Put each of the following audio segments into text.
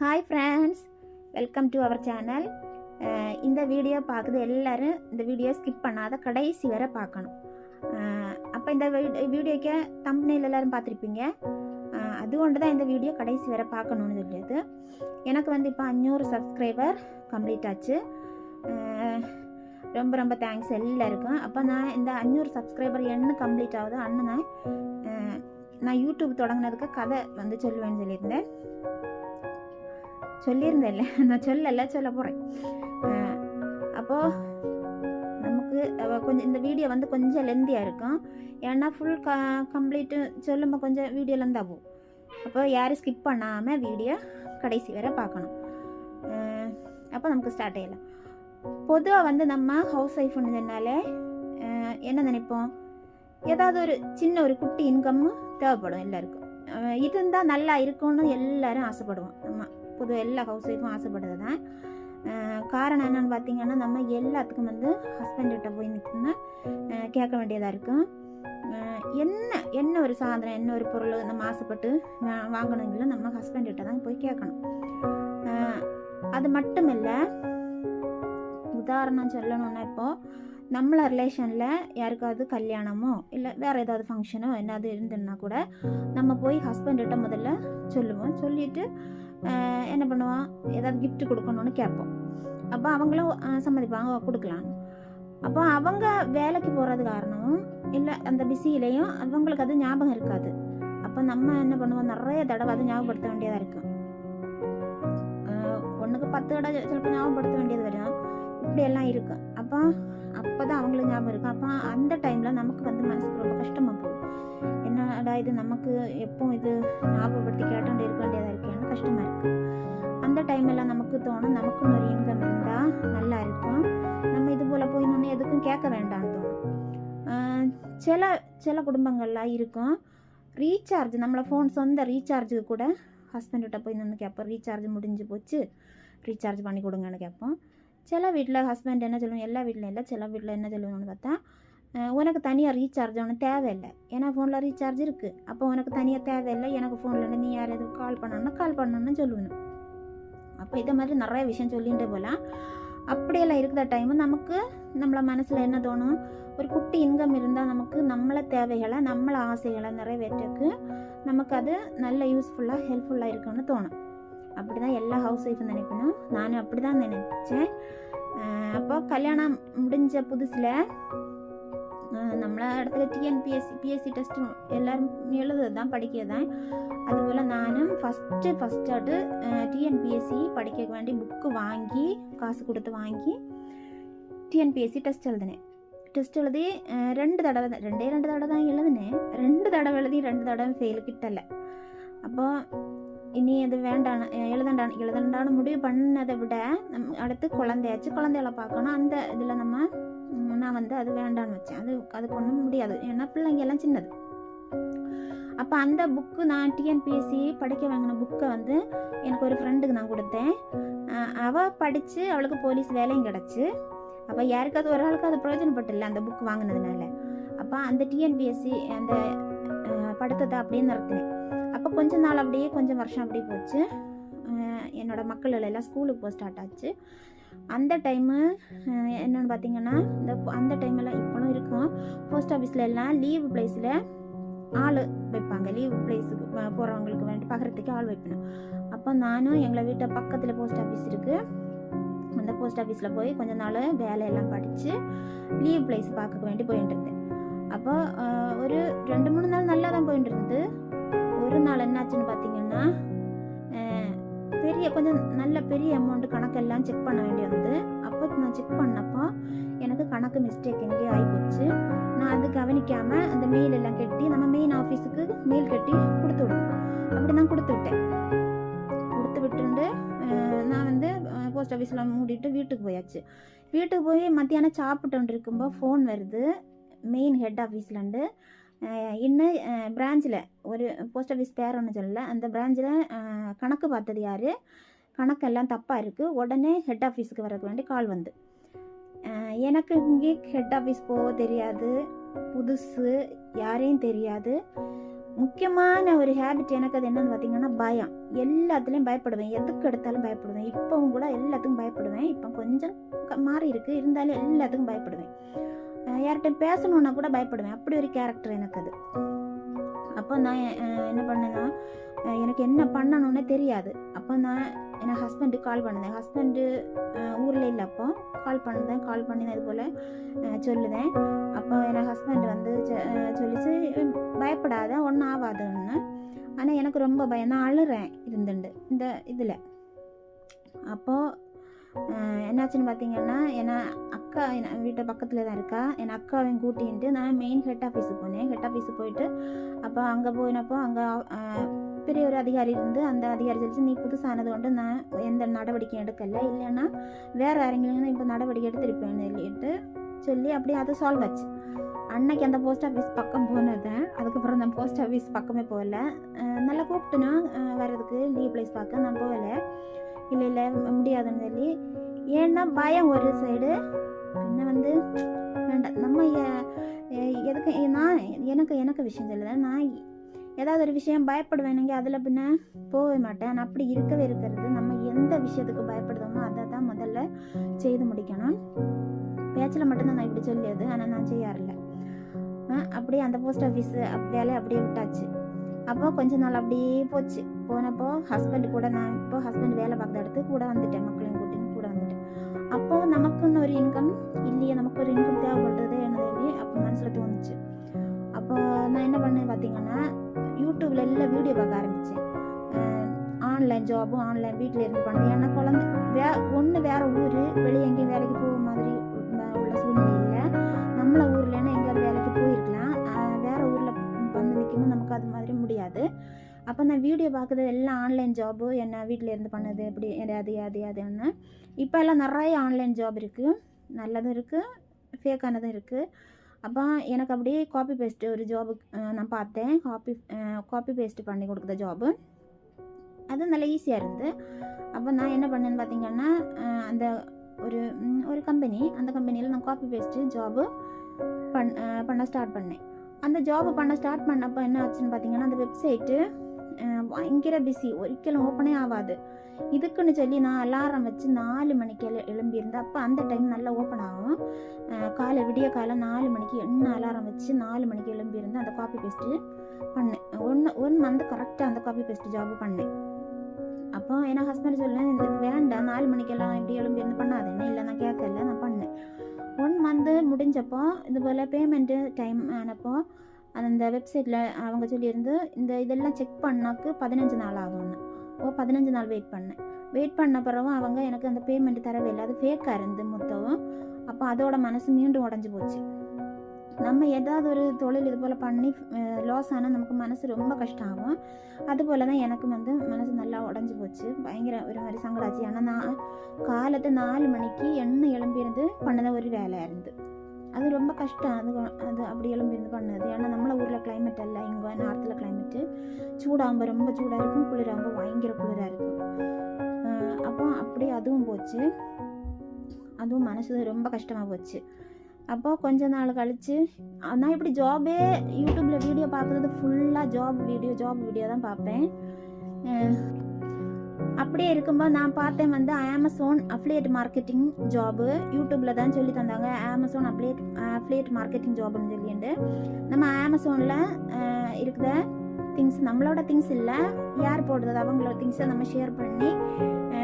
Hi friends welcome to our channel இந்த video பார்க்குது எல்லோரும். இந்த வீடியோ ஸ்கிப் பண்ணாத கடைசி வரை பார்க்கணும். Uh, அப்போ இந்த வீடியோக்கே தம்பனையில் எல்லோரும் பார்த்துருப்பீங்க. Uh, அது கொண்டு தான் இந்த வீடியோ கடைசி வரை பார்க்கணும்னு சொல்லியது. எனக்கு வந்து இப்போ அஞ்சூறு சப்ஸ்கிரைபர் கம்ப்ளீட் ஆச்சு. Uh, ரொம்ப ரொம்ப தேங்க்ஸ் எல்லாருக்கும். அப்போ நான் இந்த அஞ்சூறு சப்ஸ்கிரைபர் என்ன கம்ப்ளீட் ஆகுது அண்ணன் நான் நான் யூடியூப் தொடங்கினதுக்கு கதை வந்து சொல்லுவேன்னு சொல்லியிருந்தேன். சொல்லியிருந்தேன்ல. நான் சொல்லலை சொல்ல போகிறேன் அப்போது நமக்கு கொஞ்சம் இந்த வீடியோ வந்து கொஞ்சம் லெந்தியாக இருக்கும். ஏன்னா ஃபுல் க கம்ப்ளீட்டு சொல்லும்போது கொஞ்சம் வீடியோ லெந்தாக போகும். அப்போ யாரும் ஸ்கிப் பண்ணாமல் வீடியோ கடைசி வரை பார்க்கணும். அப்போ நமக்கு ஸ்டார்ட் ஆகலாம் பொதுவாக வந்து நம்ம ஹவுஸ் ஒய்ஃப்னு சொன்னாலே என்ன நினைப்போம்? ஏதாவது ஒரு சின்ன ஒரு குட்டி இன்கம்மும் தேவைப்படும் எல்லாருக்கும். இருந்தால் நல்லா இருக்கும்னு எல்லாரும் ஆசைப்படுவோம். நம்ம பொதுவாக எல்லா ஹவுஸ் ஒய்ஃபும் ஆசைப்படுறது தான் காரணம் என்னன்னு பார்த்தீங்கன்னா நம்ம எல்லாத்துக்கும் வந்து ஹஸ்பண்ட்கிட்ட போய் நிற்கணும்னா கேட்க வேண்டியதாக இருக்கும் என்ன என்ன ஒரு சாதனம் என்ன ஒரு பொருள் நம்ம ஆசைப்பட்டு வா- வாங்கணுங்களோ நம்ம ஹஸ்பண்ட்கிட்ட தான் போய் கேட்கணும். அது மட்டும் இல்லை உதாரணம் சொல்லணும்னா இப்போது நம்மள ரிலேஷனில் யாருக்காவது கல்யாணமோ இல்லை வேறு ஏதாவது ஃபங்க்ஷனோ என்னது இருந்துன்னா கூட நம்ம போய் ஹஸ்பண்ட்கிட்ட முதல்ல சொல்லுவோம். சொல்லிவிட்டு என்ன பண்ணுவோம் ஏதாவது gift கொடுக்கணும்னு கேட்போம். அப்போ அவங்களும் சம்மதிப்பாங்க "ஓ, கொடுக்கலான்னு அப்போ அவங்க வேலைக்கு போகிறது காரணமும் இல்லை அந்த பிஸியிலையும் அவங்களுக்கு அது ஞாபகம் இருக்காது. அப்போ நம்ம என்ன பண்ணுவோம்? நிறைய தடவை அதை ஞாபகப்படுத்த வேண்டியதாக இருக்கும் ஒன்றுக்கு பத்து தடவை சிலப்போ ஞாபகப்படுத்த வேண்டியது வரும் இப்படியெல்லாம் இருக்கும் அப்போ அப்போ தான் அவங்களுக்கு ஞாபகம் இருக்கும் அப்போ அந்த டைமில் நமக்கு வந்து மனசுக்கு ரொம்ப கஷ்டமாக போகும். என்னடா இது நமக்கு எப்போ இது ஞாபகப்படுத்தி கேட்டோண்டு இருக்க வேண்டியதாக இருக்கேன்னு கஷ்டமாக இருக்குது அந்த டைமெல்லாம் நமக்கு தோணும் நமக்கும் ஒரு இன்கம் இருந்தால் நல்லா இருக்கும். நம்ம இது போல் போய் நின்று எதுக்கும் கேட்க வேண்டாம்னு தோணும். சில சில குடும்பங்கள்லாம் இருக்கும். ரீசார்ஜ் நம்மளை ஃபோன் சொந்த ரீசார்ஜுக்கு கூட ஹஸ்பண்ட்கிட்ட போய் நின்று கேட்போம். ரீசார்ஜ் முடிஞ்சு போச்சு ரீசார்ஜ் பண்ணி கொடுங்கன்னு கேட்போம். சில வீட்டில் ஹஸ்பண்ட் என்ன சொல்லுவோம் எல்லா வீட்டிலும் இல்லை சில வீட்டில் என்ன சொல்லுவாங்கன்னு பார்த்தா உனக்கு தனியாக ரீசார்ஜ் ஒன்று தேவையில்லை. ஏன்னா ஃபோனில் ரீசார்ஜ் இருக்குது அப்போ உனக்கு தனியாக தேவையில்லை. எனக்கு ஃபோனில் நீ யார் எதுவும் கால் பண்ணணும்னா கால் பண்ணணும்னு சொல்லணும். அப்போ இதை மாதிரி நிறைய விஷயம் சொல்லிட்டு போகலாம். அப்படியெல்லாம் இருக்கிற டைமு நமக்கு நம்மளை மனசில் என்ன தோணும்? ஒரு குட்டி இன்கம் இருந்தால் நமக்கு நம்மளை தேவைகளை நம்மளை ஆசைகளை நிறைவேற்றக்கு நமக்கு அது நல்ல யூஸ்ஃபுல்லாக ஹெல்ப்ஃபுல்லாக இருக்கும்னு தோணும். அப்படி தான் எல்லா ஹவுஸ் ஒய்ஃபும் நினைக்கணும். நானும் அப்படி தான் நினச்சேன் அப்போ கல்யாணம் முடிஞ்ச புதுசில் നമ്മളെ இடத்துல டிஎன்பிஎஸ்சி பிஎஸ்சி டெஸ்ட் எல்லாரும் எழுதுறது தான் படிக்கிறது தான் அதுபோல் நானும் ஃபஸ்ட்டு ஃபஸ்ட்டாட்டு டிஎன்பிஎஸ்சி படிக்க வேண்டி புக்கு வாங்கி காசு கொடுத்து வாங்கி டிஎன்பிஎஸ்சி டெஸ்ட் எழுதினேன் டெஸ்ட் எழுதி அஹ், ரெண்டு தடவை தான் ரெண்டே ரெண்டு தடவை தான் எழுதினேன் ரெண்டு தடவை எழுதி ரெண்டு தடவை ஃபெயில் கிட்டல அப்போ இனி அது வேண்டாம் எழுதண்டான் எழுதண்டான்னு முடிவு பண்ணதை விட நம் அடுத்து குழந்தையாச்சு குழந்தைகளை பார்க்கணும் அந்த இதில் நம்ம ம், நான் வந்து அது வேண்டான்னு வச்சேன். அது அதுக்கு ஒன்றும் முடியாது. ஏன்னா பிள்ளைங்க எல்லாம் சின்னது. அப்போ அந்த புக்கு நான் டிஎன்பிஎஸ்சி படிக்க வாங்கின புக்கை வந்து எனக்கு ஒரு ஃப்ரெண்டுக்கு நான் கொடுத்தேன். அவள் படித்து அவளுக்கு போலீஸ் வேலையும் கிடச்சி. அப்போ யாருக்காவது ஒரு ஆளுக்கு அது பிரயோஜனப்பட்டில்ல அந்த புக் வாங்கினதுனால. அப்போ அந்த டிஎன்பிஎஸ்சி அந்த படுத்ததை அப்படியே நிறுத்தினேன். அப்போ கொஞ்ச நாள் அப்படியே கொஞ்சம் வருஷம் அப்படியே போச்சு. என்னோடய மக்கள் எல்லாம் ஸ்கூலுக்கு போக ஸ்டார்ட் ஆச்சு. அந்த டைமு என்னென்னு பார்த்தீங்கன்னா இந்த அந்த டைமில் இப்போனும் இருக்கும். போஸ்ட் ஆஃபீஸில் எல்லாம் லீவு பிளேஸில் ஆள் வைப்பாங்க. லீவ் பிளேஸுக்கு போகிறவங்களுக்கு வேண்டி பார்க்குறதுக்கு ஆள் வைப்பணும் அப்போ நானும் எங்களை வீட்டை பக்கத்தில் போஸ்ட் ஆஃபீஸ் இருக்குது அந்த போஸ்ட் ஆஃபீஸில் போய் கொஞ்ச நாள் வேலையெல்லாம் படித்து லீவ் பிளேஸ் பார்க்க வேண்டி போயிட்டு இருந்தேன். அப்போ ஒரு ரெண்டு மூணு நாள் நல்லா தான் போயிட்டு இருந்து ஒரு நாள் என்னாச்சுன்னு பார்த்தீங்கன்னா பெரிய கொஞ்சம் நல்ல பெரிய அமௌண்ட் கணக்கெல்லாம் செக் பண்ண வேண்டி வந்து அப்போ நான் செக் பண்ணப்போ எனக்கு கணக்கு மிஸ்டேக் எங்கேயோ ஆகிப்போச்சு நான் அது கவனிக்காமல் அந்த மெயில் எல்லாம் கட்டி நம்ம மெயின் ஆஃபீஸுக்கு மெயில் கட்டி கொடுத்து விடுவோம் அப்படி தான் கொடுத்து விட்டேன். கொடுத்து விட்டுண்டு நான் வந்து போஸ்ட் ஆஃபீஸில் மூடிட்டு வீட்டுக்கு போயாச்சு. வீட்டுக்கு போய் மத்தியானம் சாப்பிட்டு இருக்கும்போது ஃபோன் வருது. மெயின் ஹெட் ஆஃபீஸ்லேருந்து இன்னும் பிரான்ச்சில் ஒரு போஸ்ட் ஆஃபீஸ் பேர் ஒன்று சொல்லல. அந்த பிரான்ச்சில் கணக்கு பார்த்தது யார்? கணக்கெல்லாம் தப்பாக இருக்குது உடனே ஹெட் ஆஃபீஸுக்கு வரக்கு வேண்டி கால் வந்து. எனக்கு இங்கே ஹெட் ஆஃபீஸ் போக தெரியாது. புதுசு யாரையும் தெரியாது. முக்கியமான ஒரு ஹேபிட் எனக்கு அது என்னன்னு பார்த்தீங்கன்னா பயம். எல்லாத்துலேயும் பயப்படுவேன். எதுக்கு எடுத்தாலும் பயப்படுவேன். இப்போவும் கூட எல்லாத்துக்கும் பயப்படுவேன். இப்போ கொஞ்சம் மாறி இருக்குது இருந்தாலும் எல்லாத்துக்கும் பயப்படுவேன். யார்கிட்ட பேசணுன்னா கூட பயப்படுவேன். அப்படி ஒரு கேரக்டர் எனக்கு அது. அப்போ நான் என்ன பண்ணேன்னா எனக்கு என்ன பண்ணணும்னே தெரியாது. அப்போ நான் என் ஹஸ்பண்டுக்கு கால் பண்ணேன். ஹஸ்பண்டு ஊரில் இல்லை அப்போ. கால் பண்ணேன் கால் பண்ணி இது போல் சொல்லுதேன். அப்போ என் ஹஸ்பண்ட் வந்து சொல்லிச்சு பயப்படாத ஒன்றும் ஆகாதுன்னு ஆனால் எனக்கு ரொம்ப பயம். நான் அழுறேன் இருந்துண்டு இந்த இதில். அப்போது என்னாச்சுன்னு பார்த்தீங்கன்னா ஏன்னா அக்கா என் வீட்டை பக்கத்தில் தான் இருக்கா. என் அக்காவையும் கூட்டின்ட்டு நான் மெயின் ஹெட் ஆஃபீஸுக்கு போனேன். ஹெட் ஆஃபீஸுக்கு போயிட்டு அப்போ அங்கே போயினப்போ அங்கே பெரிய ஒரு அதிகாரி இருந்து அந்த அதிகாரி சொல்லிச்சு நீ புதுசானது கொண்டு நான் எந்த நடவடிக்கையும் எடுக்கலை. இல்லைன்னா வேறு யாரெங்கிலும் இப்போ நடவடிக்கை எடுத்திருப்பேன்னு சொல்லிட்டு சொல்லி அப்படியே அதை சால்வ் ஆச்சு. அன்னைக்கு அந்த போஸ்ட் ஆஃபீஸ் பக்கம் போனதேன் அதுக்கப்புறம் நான் போஸ்ட் ஆஃபீஸ் பக்கமே போகல. நல்லா கூப்பிட்டுனா வர்றதுக்கு லீவ் பிளேஸ் பார்க்க நான் போகலை. இல்லை இல்லை முடியாதுன்னு சொல்லி ஏன்னா பயம் ஒரு சைடு என்ன வந்து வேண்டாம். நம்ம எதுக்கு நான் எனக்கு எனக்கு விஷயம் தெரியல. நான் ஏதாவது ஒரு விஷயம் பயப்படுவேனுங்க அதில் பின்ன போகவே மாட்டேன். நான் அப்படி இருக்கவே இருக்கிறது. நம்ம எந்த விஷயத்துக்கு பயப்படுதோமோ அதை தான் முதல்ல செய்து முடிக்கணும். பேச்சில் மட்டும்தான் நான் இப்படி சொல்லியது. ஆனால் நான் செய்யாரில்ல. அப்படியே அந்த போஸ்ட் ஆஃபீஸ் வேலையை அப்படியே விட்டாச்சு. அப்போ கொஞ்ச நாள் அப்படியே போச்சு. போனப்போ ஹஸ்பண்ட் கூட நான் இப்போ ஹஸ்பண்ட் வேலை பார்க்குற இடத்துக்கு கூட வந்துட்டேன் மக்களும் வந்துட்டேன் அப்போ நமக்குன்னு ஒரு இன்கம் இல்லையே நமக்கு ஒரு இன்கம் தேவைப்படுறது என்னது அப்போ மனசில் தோணுச்சு அப்போ நான் என்ன பண்ணேன் பார்த்தீங்கன்னா யூடியூப்ல எல்லாம் வீடியோ பார்க்க ஆரம்பித்தேன் ஆன்லைன் ஜாபும் ஆன்லைன் வீட்டில் இருந்து பண்ணேன் ஏன்னா குழந்தை வே ஒன்று வேற ஊர் வெளியே எங்கேயும் வேலைக்கு போக மாதிரி உள்ள- சூழ்நிலை இல்லை நம்மளை ஊர்லன்னா எங்கேயாவது வேலைக்கு போயிருக்கலாம். வேறு வேற ஊரில் வந்து நிற்கும்போது நமக்கு அது மாதிரி முடியாது. அப்போ நான் வீடியோ பார்க்குறது எல்லாம் ஆன்லைன் ஜாபு என்ன வீட்டில் இருந்து பண்ணது எப்படி அது அது அதுன்னு இப்போ எல்லாம் நிறைய ஆன்லைன் ஜாப் இருக்குது நல்லதும் இருக்குது ஃபேக்கானதும் இருக்குது அப்போ எனக்கு அப்படியே காப்பி பேஸ்ட்டு ஒரு ஜாபு நான் பார்த்தேன். காப்பி காப்பி பேஸ்ட்டு பண்ணி கொடுக்குற ஜாபு அது நல்லா ஈஸியாக இருந்து அப்போ நான் என்ன பண்ணேன்னு பார்த்தீங்கன்னா அந்த ஒரு ஒரு கம்பெனி அந்த கம்பெனியில் நான் காப்பி பேஸ்ட்டு ஜாபு பண் பண்ண ஸ்டார்ட் பண்ணேன். அந்த ஜாப் பண்ண ஸ்டார்ட் பண்ணப்போ என்ன ஆச்சுன்னு பார்த்தீங்கன்னா அந்த வெப்சைட்டு பயங்கர பிஸி ஒரிக்கலும் ஓப்பனே ஆகாது இதுக்குன்னு சொல்லி நான் அலாரம் வச்சு நாலு மணிக்கு எழு எழும்பியிருந்தேன். அப்போ அந்த டைம் நல்லா ஓப்பன் ஆகும். காலை விடிய காலை நாலு மணிக்கு என்ன அலாரம் வச்சு நாலு மணிக்கு எழும்பியிருந்து அந்த காப்பி பேஸ்ட்டு பண்ணேன். ஒன்று ஒன் மந்த் கரெக்டாக அந்த காப்பி பேஸ்ட் ஜாப் பண்ணேன். அப்போ ஏன்னா ஹஸ்பண்ட் சொல்லேன் இது வேண்டாம். நாலு மணிக்கெல்லாம் இப்படி எழும்பி இருந்து பண்ணாதேன்னு இல்லை நான் கேட்கல. நான் பண்ணேன். ஒன் மந்த்து முடிஞ்சப்போ இது போல் பேமெண்ட்டு டைம் ஆனப்போ அந்த வெப்சைட்டில் அவங்க சொல்லியிருந்து இந்த இதெல்லாம் செக் பண்ணாக்கு பதினஞ்சு நாள் ஆகும்னு. ஓ பதினஞ்சு நாள் வெயிட் பண்ணேன். வெயிட் பண்ண பிறகும் அவங்க எனக்கு அந்த பேமெண்ட் தரவே இல்லை. அது ஃபேக்காக இருந்து மொத்தம். அப்போ அதோட மனசு மீண்டும் உடஞ்சி போச்சு. நம்ம ஏதாவது ஒரு தொழில் இது போல் பண்ணி லாஸ் ஆனால் நமக்கு மனசு ரொம்ப கஷ்டம் ஆகும் அதுபோல் தான் எனக்கு வந்து மனசு நல்லா உடஞ்சி போச்சு. பயங்கர ஒரு மாதிரி சங்கடாச்சு. ஆனால் நான் காலத்து நாலு மணிக்கு எண்ணெய் எழும்பியிருந்து பண்ணதான் ஒரு வேலையாக இருந்து அது ரொம்ப கஷ்டம். அது அது அப்படி எலும்பிருந்து பண்ணது. ஏன்னா நம்மள ஊரில் கிளைமேட் அல்ல. இங்கே நார்த்தில் கிளைமேட்டு சூடாக ரொம்ப சூடாக இருக்கும். குளிராகும்போது பயங்கர குளிராக இருக்கும். அப்போ அப்படி அதுவும் போச்சு. அதுவும் மனசு ரொம்ப கஷ்டமாக போச்சு. அப்போ கொஞ்ச நாள் கழித்து நான் இப்படி ஜாபே யூடியூப்பில் வீடியோ பார்க்குறது ஃபுல்லாக ஜாப் வீடியோ ஜாப் வீடியோ தான் பார்ப்பேன் அப்படியே இருக்கும்போது நான் பார்த்தேன் வந்து அமேசான் அஃப்லியேட் மார்க்கெட்டிங் ஜாபு யூடியூப்பில் தான் சொல்லி தந்தாங்க. அமேசான் அப்ளியேட் அஃப்லியேட் மார்க்கெட்டிங் ஜாப்னு சொல்லிட்டு. நம்ம அமேசானில் இருக்கிற திங்ஸ் நம்மளோட திங்ஸ் இல்லை. யார் போடுறது? அவங்களோட திங்ஸை நம்ம ஷேர் பண்ணி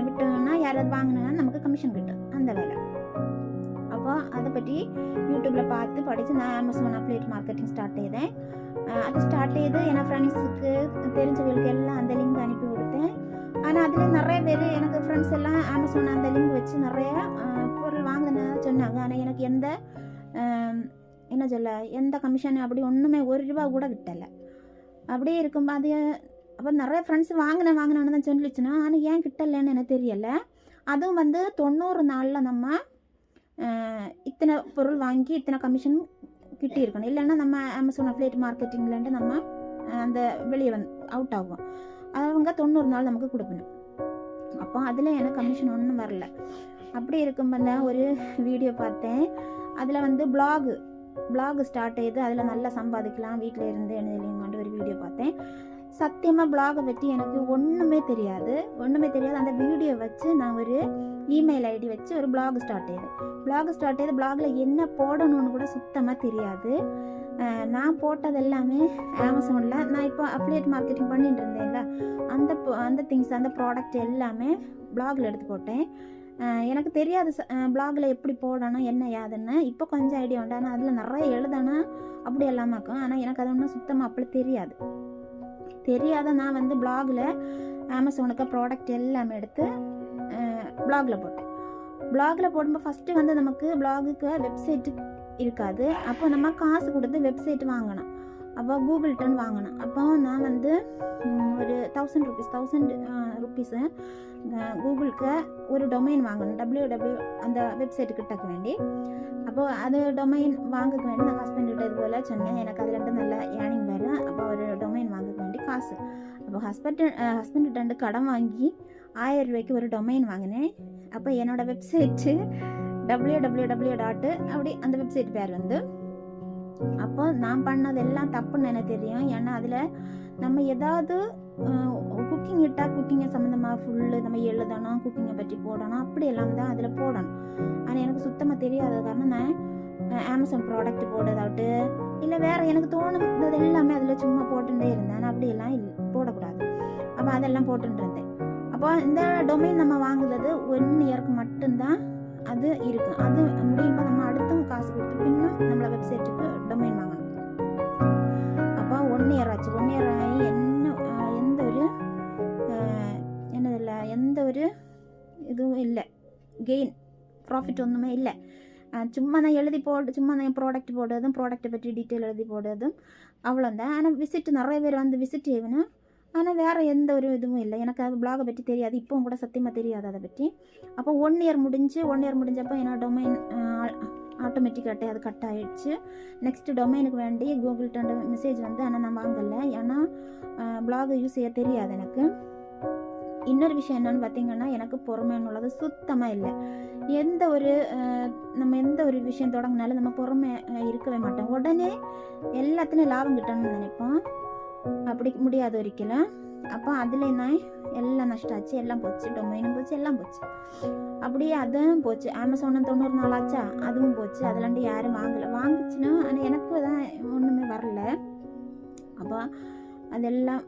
விட்டோம்னா யாராவது வாங்கினா நமக்கு கமிஷன் கிட்டும். அந்த வேலை. அப்போ அதை பற்றி யூடியூப்பில் பார்த்து படித்து நான் அமேசான் அப்ளேட் மார்க்கெட்டிங் ஸ்டார்ட் செய்தேன். அது ஸ்டார்ட் செய்து என் ஃப்ரெண்ட்ஸுக்கு தெரிஞ்சவங்களுக்கு எல்லாம் அந்த லிங்க் அனுப்பி கொடுத்தேன். ஆனால் அதில் நிறைய பேர் எனக்கு ஃப்ரெண்ட்ஸ் எல்லாம் அமேசான் அந்த லிங்க் வச்சு நிறைய பொருள் வாங்கின சொன்னாங்க. ஆனால் எனக்கு எந்த என்ன சொல்ல எந்த கமிஷன் அப்படி ஒன்றுமே ஒரு ரூபா கூட விட்டலை அப்படியே இருக்கும்போது அப்போ நிறைய ஃப்ரெண்ட்ஸ் வாங்கினேன் வாங்கினேன்னு தான் சொல்லிச்சுன்னா ஆனால் ஏன் கிட்டலைன்னு எனக்கு தெரியலை. அதுவும் வந்து தொண்ணூறு நாளில் நம்ம இத்தனை பொருள் வாங்கி இத்தனை கமிஷன் கிட்டியிருக்கணும். இல்லைன்னா நம்ம அமேசான் அப்ளேட் மார்க்கெட்டிங்லேருந்து நம்ம அந்த வெளியே வந்து அவுட் ஆகும் அவங்க தொண்ணூறு நாள் நமக்கு கொடுக்கணும். அப்போ அதில் எனக்கு கமிஷன் ஒன்றும் வரல. அப்படி இருக்கும்போது தான் ஒரு வீடியோ பார்த்தேன். அதில் வந்து பிளாகு பிளாக் ஸ்டார்ட் செய்து அதில் நல்லா சம்பாதிக்கலாம். வீட்டில் இருந்து எழுதலையும் ஒரு வீடியோ பார்த்தேன். சத்தியமாக பிளாகை பற்றி எனக்கு ஒன்றுமே தெரியாது. ஒன்றுமே தெரியாது. அந்த வீடியோ வச்சு நான் ஒரு இமெயில் ஐடி வச்சு ஒரு பிளாக் ஸ்டார்ட் செய்தேன் பிளாக் ஸ்டார்ட் செய்து பிளாகில் என்ன போடணும்னு கூட சுத்தமாக தெரியாது. நான் போட்டது எல்லாமே அமேசானில் நான் இப்போ அப்ளியேட் மார்க்கெட்டிங் பண்ணிட்டு இருந்தேன்ல அந்த அந்த திங்ஸ் அந்த ப்ராடக்ட் எல்லாமே பிளாகில் எடுத்து போட்டேன். எனக்கு தெரியாது பிளாகில் எப்படி போடணும் என்ன யாதுன்னு இப்போ கொஞ்சம் ஐடியா உண்டு. ஆனால் அதில் நிறைய எழுதணும் அப்படி எல்லாமே இருக்கும். ஆனால் எனக்கு அது ஒன்றும் சுத்தமாக அப்படி தெரியாது. தெரியாத நான் வந்து பிளாகில் அமேசானுக்கு ப்ராடக்ட் எல்லாமே எடுத்து பிளாகில் போட்டேன். பிளாகில் போடும்போது ஃபஸ்ட்டு வந்து நமக்கு பிளாகுக்கு வெப்சைட்டு இருக்காது. அப்போ நம்ம காசு கொடுத்து வெப்சைட் வாங்கணும். அப்போ கூகுள் டன் வாங்கணும். அப்போ நான் வந்து ஒரு தௌசண்ட் ருபீஸ் தௌசண்ட் ருபீஸு கூகுளுக்கு ஒரு டொமைன் வாங்கணும். டபிள்யூ டபிள்யூ அந்த வெப்சைட்டு கிட்டக்க வேண்டி. அப்போ அது டொமைன் வாங்கக்க வேண்டி நான் ஹஸ்பண்ட் கிட்ட இது போல் சொன்னேன். எனக்கு அது ரெண்டு நல்ல ஏர்னிங் வரும் அப்போ ஒரு டொமைன் வாங்கக்க வேண்டி காசு. அப்போ ஹஸ்பண்ட் ஹஸ்பண்ட் கிட்ட கடன் வாங்கி ஆயிரம் ரூபாய்க்கு ஒரு டொமைன் வாங்கினேன். அப்போ என்னோடய website W W W dot அப்படி அந்த வெப்சைட் பேர் வந்து. அப்போ நான் பண்ணது எல்லாம் தப்புன்னு எனக்கு தெரியும். ஏன்னா அதில் நம்ம ஏதாவது குக்கிங் இட்டால் குக்கிங்கை சம்மந்தமாக ஃபுல்லு நம்ம எழுதணும் குக்கிங்கை பற்றி போடணும் அப்படி எல்லாம் தான் அதில் போடணும். ஆனால் எனக்கு சுத்தமாக தெரியாத காரணம் நான் அமேசான் ப்ராடக்ட் போடுறதாட்டு இல்லை வேறு எனக்கு தோணுது எல்லாமே அதில் சும்மா போட்டுட்டே இருந்தேன். அப்படியெல்லாம் போடக்கூடாது. அப்போ அதெல்லாம் போட்டுட்டு இருந்தேன். அப்போ இந்த டொமைன் நம்ம வாங்குறது ஒன் இயருக்கு மட்டும்தான் அது இருக்கும் அது முடியுமா நம்ம அடுத்தும் காசு கொடுத்து பின்னும் நம்மளை வெப்சைட்டுக்கு டொமைன் வாங்கணும் அப்போ ஒன் இயர் ஆச்சு. ஒன் இயர் ஆகி என்ன எந்த ஒரு என்னதில்லை எந்த ஒரு இதுவும் இல்லை. கெயின் ப்ராஃபிட் ஒன்றுமே இல்லை. சும்மா தான் எழுதி போட்டு சும்மா தான் ப்ராடக்ட் போடுறதும் ப்ராடக்ட்டை பற்றி டீட்டெயில் எழுதி போடுறதும் அவ்வளோந்தான் ஆனால் விசிட் நிறைய பேர் வந்து விசிட் செய்வேன்னா ஆனால் வேறு எந்த ஒரு இதுவும் இல்லை. எனக்கு அது பிளாகை பற்றி தெரியாது. இப்போவும் கூட சத்தியமாக தெரியாது அதை பற்றி. அப்போ ஒன் இயர் முடிஞ்சு ஒன் இயர் முடிஞ்சப்போ என்னோட டொமைன் ஆட்டோமேட்டிக்காகட்டே அது கட் ஆகிடுச்சு நெக்ஸ்ட்டு டொமைனுக்கு வேண்டி கூகுள் மெசேஜ் வந்து ஆனால் நான் வாங்கலை. ஏன்னா பிளாக் யூஸ் செய்ய தெரியாது எனக்கு. இன்னொரு விஷயம் என்னன்னு பார்த்தீங்கன்னா எனக்கு பொறுமைன்னு உள்ளது சுத்தமாக இல்லை. எந்த ஒரு நம்ம எந்த ஒரு விஷயம் தொடங்கினாலும் நம்ம பொறுமை இருக்கவே மாட்டோம். உடனே எல்லாத்துலேயும் லாபம் கிட்டணும்னு நினைப்போம். அப்படி முடியாது ஒரிக்கலும். அப்போ அதில் நான் எல்லாம் நஷ்டாச்சு எல்லாம் போச்சு டொமைனும் போச்சு எல்லாம் போச்சு. அப்படியே அதுவும் போச்சு. அமேசானும் தொண்ணூறு நாள் ஆச்சா? அதுவும் போச்சு. அதிலாண்டு யாரும் வாங்கலை. வாங்கிச்சுன்னா ஆனால் எனக்கு தான் ஒன்றுமே வரல. அப்போ அதெல்லாம்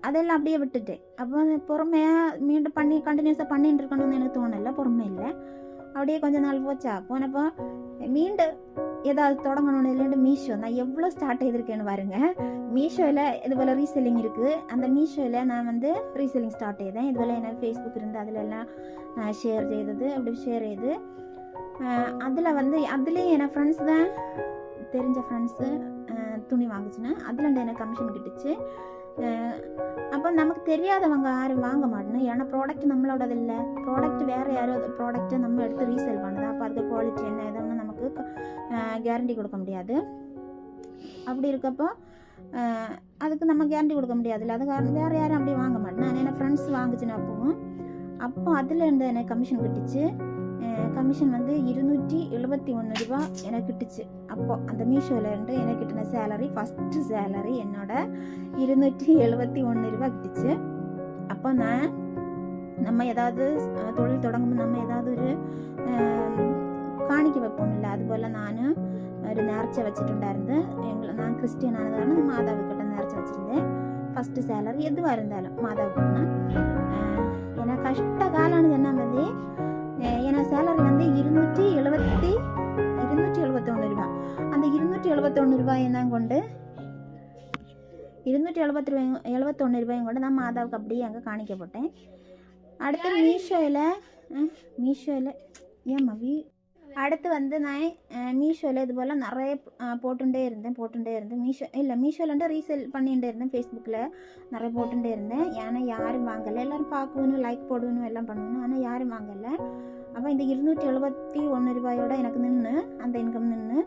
அதெல்லாம் அப்படியே விட்டுட்டேன். அப்போ பொறுமையாக மீண்டும் பண்ணி கண்டினியூஸாக பண்ணிட்டு இருக்கணும்னு எனக்கு தோணலை. பொறுமை இல்லை. அப்படியே கொஞ்ச நாள் போச்சா? போனப்போ மீண்டும் ஏதாவது தொடங்கணும்னு இல்லைன்னு மீஷோ நான் எவ்வளோ ஸ்டார்ட் செய்திருக்கேன்னு பாருங்க. மீஷோவில் இது போல் ரீசெல்லிங் இருக்குது அந்த மீஷோவில் நான் வந்து ரீசெல்லிங் ஸ்டார்ட் செய்தேன் இது போல் எனக்கு ஃபேஸ்புக் இருந்து அதில் எல்லாம் ஷேர் செய்தது அப்படி ஷேர் செய்து அதில் வந்து அதுலேயும் என் ஃப்ரெண்ட்ஸ் தான் தெரிஞ்ச ஃப்ரெண்ட்ஸு துணி வாங்குச்சுன்னா அதில் எனக்கு கமிஷன் கிட்டுச்சு. அப்போ நமக்கு தெரியாதவங்க யாரும் வாங்க மாட்டேன்னு ஏன்னா ப்ராடக்ட் நம்மளோடது இல்லை. ப்ராடக்ட் வேறு யாரும் ப்ராடக்ட்டை நம்ம எடுத்து ரீசேல் பண்ணுது? அப்போ அதுக்கு குவாலிட்டி என்ன? எதுன்னு நமக்கு கேரண்டி கொடுக்க முடியாது. அப்படி இருக்கப்போ அதுக்கு நம்ம கேரண்டி கொடுக்க முடியாதுல்ல. அது காரணம் வேறு யாரும் அப்படி வாங்க மாட்டேன். நான் என் ஃப்ரெண்ட்ஸ் வாங்குச்சுன்னு அப்பவும் அப்போ அதில் இருந்து எனக்கு கமிஷன் கிட்டுச்சு? கமிஷன் வந்து இருநூற்றி எழுபத்தி ஒன்று ரூபா எனக்கு கிட்டுச்சு. அப்போ அந்த மீஷோவில் இருந்து எனக்கு கிட்டின சேலரி ஃபஸ்ட்டு சேலரி என்னோட இருநூற்றி எழுபத்தி ஒன்று ரூபா கிட்டுச்சு. அப்போ நான் நம்ம ஏதாவது தொழில் தொடங்கும்போது நம்ம ஏதாவது ஒரு இல்லை அதுபோல் நான் ஒரு நேர்ச்சை வச்சுட்டுண்டாருந்து எங்களை நான் கிறிஸ்டியன் ஆனதால மாதாவுக்கிட்ட நேர்ச்சை வச்சுருந்தேன். ஃபஸ்ட்டு சேலரி எதுவாக இருந்தாலும் மாதாவுக்குன்னா. எனக்கு கஷ்ட காலம்னு என்ன வந்து எனக்கு சேலரி வந்து இருநூற்றி எழுபத்தி இருநூற்றி எழுபத்தொன்று ரூபா. அந்த இருநூற்றி எழுபத்தொன்று ரூபாயும் தான் கொண்டு இருநூற்றி எழுபத்தி ரூபாயும் எழுபத்தொன்று ரூபாயும் கொண்டு நான் மாதாவுக்கு அப்படியே அங்கே காணிக்க போட்டேன். அடுத்து மீஷோவில் மீஷோவில் ஏம்மா வீ அடுத்து வந்து நான் மீஷோவில் இது போல் நிறைய போட்டுகிட்டே போட்டுட்டே இருந்தேன் போட்டுகிட்டே இருந்தேன். மீஷோ இல்லை மீஷோலேருந்து ரீசேல் பண்ணிகிட்டே இருந்தேன் ஃபேஸ்புக்கில் நிறைய போட்டுகிட்டே இருந்தேன். ஏன்னா யாரும் வாங்கலை. எல்லோரும் பார்க்கணும் லைக் போடணும் எல்லாம் பண்ணணும். ஆனால் யாரும் வாங்கலை. அப்போ இந்த இருநூற்றி எழுபத்தி ஒன்று ரூபாயோட எனக்கு நின்று அந்த இன்கம் நின்று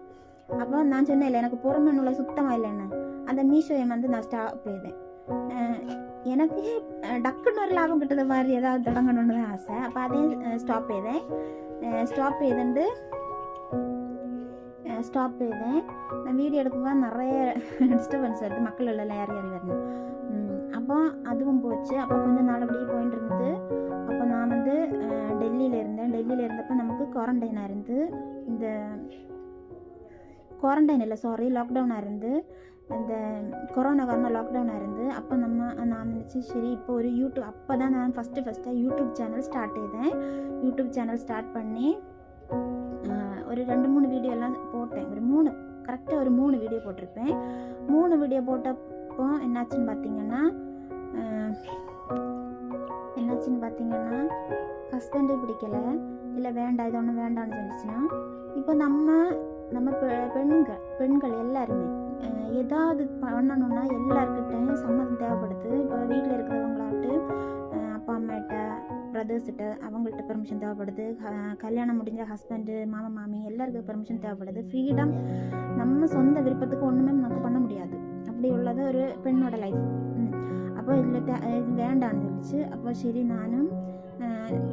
அப்போ நான் சொன்னேன் எனக்கு பொறுமைன்னு சுத்தமாக இல்லைன்னு. அந்த மீஷோயை வந்து நான் ஸ்டாப் போயிருந்தேன் எனக்கு டக்குன்னு ஒரு லாபம் கிட்டது மாதிரி ஏதாவது தொடங்கணும்னு தான் ஆசை. அப்போ அதையும் ஸ்டாப் செய்தேன் ஸ்டாப் செய்துண்டு ஸ்டாப் செய்தேன் நான் வீடியோ எடுக்கும்போது நிறைய டிஸ்டர்பன்ஸ் வருது. மக்கள் உள்ள ஏறி ஏறி வரணும். அப்போ அதுவும் போச்சு. அப்போ கொஞ்சம் நாள் அப்படியே போயிட்டு இருந்தது. அப்போ நான் வந்து டெல்லியில் இருந்தேன். டெல்லியில் இருந்தப்போ நமக்கு குவாரண்டைனாக இருந்து இந்த குவாரண்டைன் இல்லை சாரி லாக்டவுனாக இருந்து அந்த கொரோனா கொரோனா லாக்டவுனாக இருந்து அப்போ நம்ம நான் நினச்சி சரி இப்போ ஒரு யூடியூப் அப்போ தான் நான் ஃபஸ்ட்டு ஃபஸ்ட்டாக யூடியூப் சேனல் ஸ்டார்ட் செய்தேன் யூடியூப் சேனல் ஸ்டார்ட் பண்ணி ஒரு ரெண்டு மூணு வீடியோ எல்லாம் போட்டேன். ஒரு மூணு கரெக்டாக ஒரு மூணு வீடியோ போட்டிருப்பேன். மூணு வீடியோ போட்டப்போ என்னாச்சுன்னு பார்த்தீங்கன்னா என்னாச்சுன்னு பார்த்தீங்கன்னா ஹஸ்பண்டே பிடிக்கலை. இல்லை வேண்டாம் இது ஒன்றும் வேண்டாம்னு சொல்லிச்சுன்னா இப்போ நம்ம நம்ம பெ- பெண்கள் பெண்கள் எல்லாருமே ஏதாவது பண்ணணும்னா எல்லாருக்கிட்டையும் சம்மதம் தேவைப்படுது. இப்போ வீட்டில் இருக்கிறவங்களாட்டு அப்பா அம்மாட்ட பிரதர்ஸ்கிட்ட அவங்கள்ட்ட பெர்மிஷன் தேவைப்படுது. கல்யாணம் முடிஞ்ச ஹஸ்பண்டு மாமா மாமி எல்லாருக்கும் பெர்மிஷன் தேவைப்படுது. ஃப்ரீடம் நம்ம சொந்த விருப்பத்துக்கு ஒன்றுமே நமக்கு பண்ண முடியாது. அப்படி உள்ளது ஒரு பெண்ணோட லைஃப் அப்போ இதில் தே இது வேண்டாம்னு சொல்லிச்சு. அப்போ சரி நானும்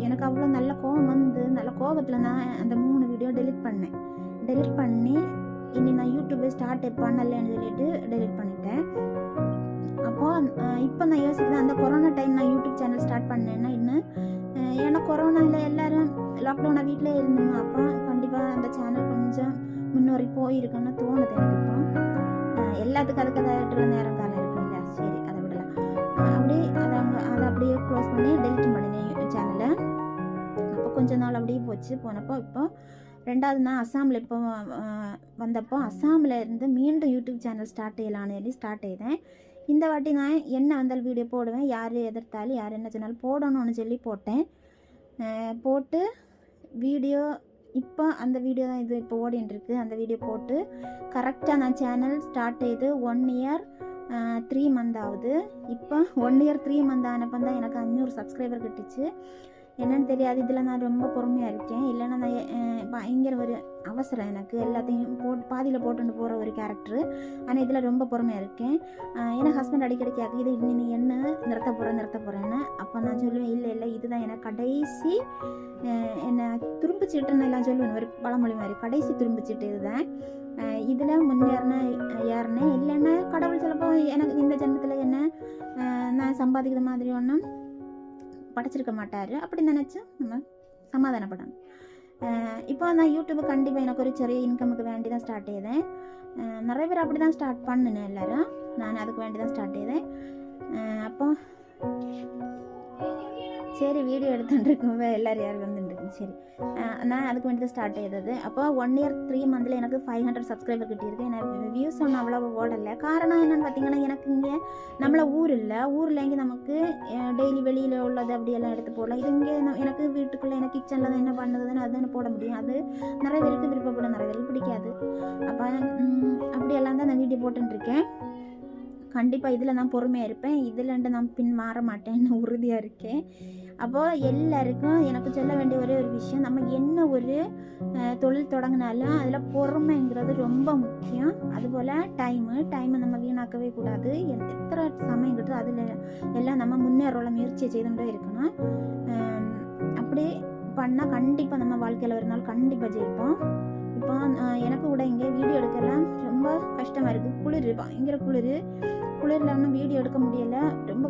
எனக்கு அவ்வளோ நல்ல கோவம் வந்து நல்ல கோபத்தில் நான் அந்த மூணு வீடியோ டெலிட் பண்ணேன். டெலிட் பண்ணி இனி நான் யூடியூப்பை ஸ்டார்ட் பண்ணலைன்னு சொல்லிட்டு டெலிட் பண்ணிட்டேன். அப்போது இப்போ நான் யோசிக்கிறேன் அந்த கொரோனா டைம் நான் யூடியூப் சேனல் ஸ்டார்ட் பண்ணேன்னா இன்னும் ஏன்னா கொரோனாவில் எல்லோரும் லாக்டவுனாக வீட்டிலே இருந்தோம்? அப்போ கண்டிப்பாக அந்த சேனல் கொஞ்சம் முன்னோறி போயிருக்குன்னு தோணுது எனக்கு இப்போ. எல்லாத்துக்கும் அதுக்கு அதை நேரம் காலம் இருக்குல்ல சரி அதை விடலாம். அப்படியே அதை அவங்க அதை அப்படியே க்ளோஸ் பண்ணி டெலிட் பண்ணினேன் சேனலை அப்போ கொஞ்ச நாள் அப்படியே போச்சு. போனப்போ இப்போ ரெண்டாவது நான் அஸ்ஸாமில் இப்போ வந்தப்போ அஸ்ஸாமில் இருந்து மீண்டும் யூடியூப் சேனல் ஸ்டார்ட் செய்யலான்னு சொல்லி ஸ்டார்ட் செய்தேன். இந்த வாட்டி நான் என்ன வந்தாலும் வீடியோ போடுவேன் யார் எதிர்த்தாலும் யார் என்ன சொன்னாலும் போடணும்னு சொல்லி போட்டேன். போட்டு வீடியோ இப்போ அந்த வீடியோ தான் இது இப்போ ஓடின்னு இருக்கு அந்த வீடியோ போட்டு கரெக்டாக நான் சேனல் ஸ்டார்ட் செய்து ஒன் இயர் த்ரீ மந்த் ஆகுது. இப்போ ஒன் இயர் த்ரீ மந்த் ஆனப்போ தான் எனக்கு அஞ்சூறு சப்ஸ்கிரைபர் கிட்டுச்சு. என்னன்னு தெரியாது இதில் நான் ரொம்ப பொறுமையாக இருக்கேன். இல்லைன்னா நான் பயங்கர ஒரு அவசரம் எனக்கு. எல்லாத்தையும் போட்டு பாதியில் போட்டுட்டு போகிற ஒரு கேரக்டரு ஆனால் இதில் ரொம்ப பொறுமையாக இருக்கேன். ஏன்னா ஹஸ்பண்ட் அடிக்கடி கேட்க இது நீ என்ன? நிறுத்த போகிற நிறுத்த போகிறேன்னு அப்போ நான் சொல்லுவேன் இல்லை இல்லை இதுதான் எனக்கு கடைசி என்னை என்ன எல்லாம் சொல்லுவேன் ஒரு பழமொழி மாதிரி. கடைசி துரும்புச்சீட்டு இதுதான். இதில் முன்னேறின ஏறினேன் இல்லைன்னா கடவுள் சிலப்போ எனக்கு இந்த ஜென்மத்தில் என்ன நான் சம்பாதிக்கிற மாதிரி ஒன்றும் படைச்சிருக்க மாட்டார். அப்படி நினச்சி நம்ம சமாதானப்படணும். அஹ் இப்போ நான் யூடியூப் கண்டிப்பாக எனக்கு ஒரு சிறிய இன்கமுக்கு வேண்டி தான் ஸ்டார்ட் செய்தேன். அஹ் நிறைய பேர் அப்படி தான் ஸ்டார்ட் பண்ணினேன் எல்லாரும். நான் அதுக்கு வேண்டி தான் ஸ்டார்ட் செய்தேன். அஹ் அப்போ சரி வீடியோ சரி. நான் அதுக்கு வேண்டி ஸ்டார்ட் செய்தது அப்போ ஒன் இயர் த்ரீ மந்தில் எனக்கு ஃபைவ் ஹண்ட்ரட் சப்ஸ்கிரைபர் கிட்டியிருக்கு. எனக்கு வியூஸ் ஒன்றும் அவ்வளோ ஓடலை. காரணம் என்னன்னு பார்த்தீங்கன்னா எனக்கு இங்கே நம்மளை ஊர் இல்லை. ஊரில் இங்கே நமக்கு டெய்லி வெளியில் உள்ளது அப்படியெல்லாம் எடுத்து போடலாம். இது இங்கே எனக்கு வீட்டுக்குள்ளே எனக்கு கிச்சனில் தான் என்ன பண்ணுதுன்னு அதுன்னு போட முடியும். அது நிறைய பேருக்கு விருப்பப்படும். நிறைய பேருக்கு பிடிக்காது. அப்போ அப்படியெல்லாம் தான் நான் வீடியோ போட்டுருக்கேன் கண்டிப்பாக இதில் நான் பொறுமையாக இருப்பேன். இதில் நான் பின் மாற மாட்டேன்னு உறுதியாக இருக்கேன். அப்போது எல்லாருக்கும் எனக்கு சொல்ல வேண்டிய ஒரே ஒரு விஷயம் நம்ம என்ன ஒரு தொழில் தொடங்கினாலும் அதில் பொறுமைங்கிறது ரொம்ப முக்கியம். அதுபோல் டைமு டைமை நம்ம வீணாக்கவே கூடாது. எத்தனை சமயம் கிட்ட அதில் எல்லாம் நம்ம முன்னேறோட முயற்சியை செய்துகிட்டே இருக்கணும். அப்படியே அப்படி பண்ணால் கண்டிப்பாக நம்ம வாழ்க்கையில் ஒரு நாள் கண்டிப்பாக ஜெயிப்போம். இப்போ எனக்கு கூட இங்கே வீடியோ எடுக்கலாம் ரொம்ப கஷ்டமாக இருக்குது குளிர் பயங்கர குளிர். குளிரில் ஒன்றும் வீடியோ எடுக்க முடியல. ரொம்ப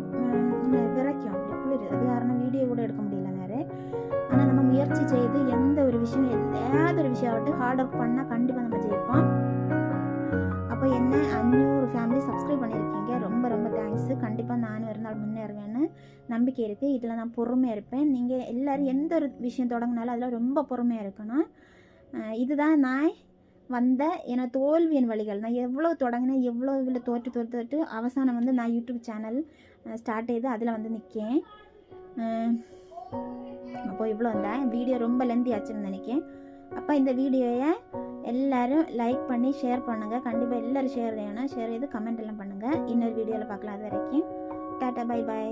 விரைக்கும் அப்படி குளிர். அது காரணம் வீடியோ கூட எடுக்க முடியல வேறு. ஆனால் நம்ம முயற்சி செய்து எந்த ஒரு விஷயம் ஏதாவது ஒரு விஷயம் ஆகட்டும் ஹார்ட் ஒர்க் பண்ணால் கண்டிப்பாக நம்ம ஜெயிப்போம். அப்போ என்ன? அஞ்சூறு ஃபேமிலி சப்ஸ்கிரைப் பண்ணியிருக்கீங்க ரொம்ப ரொம்ப தேங்க்ஸு கண்டிப்பாக நானும் ஒரு நாள் முன்னேறுவேன்னு நம்பிக்கை இருக்குது இதில் நான் பொறுமையாக இருப்பேன். நீங்கள் எல்லோரும் எந்த ஒரு விஷயம் தொடங்கினாலும் அதில் ரொம்ப பொறுமையாக இருக்கணும். இதுதான் நான் வந்த என தோல்வியின் வழிகள். நான் எவ்வளோ தொடங்கினேன் எவ்வளோ இதில் தோற்று தோற்று தோற்று அவசானம் வந்து நான் யூடியூப் சேனல் ஸ்டார்ட் செய்து அதில் வந்து நிற்கேன் அப்போ இவ்வளோ வந்தேன் வீடியோ ரொம்ப லெந்தி ஆச்சுன்னு நினைக்கேன். அப்போ இந்த வீடியோவை எல்லோரும் லைக் பண்ணி ஷேர் பண்ணுங்கள் கண்டிப்பாக எல்லோரும் ஷேர் வேணும். ஷேர் செய்து கமெண்ட் எல்லாம் பண்ணுங்கள் இன்னொரு வீடியோவில் பார்க்கலாம். அது வரைக்கும். Tata bye bye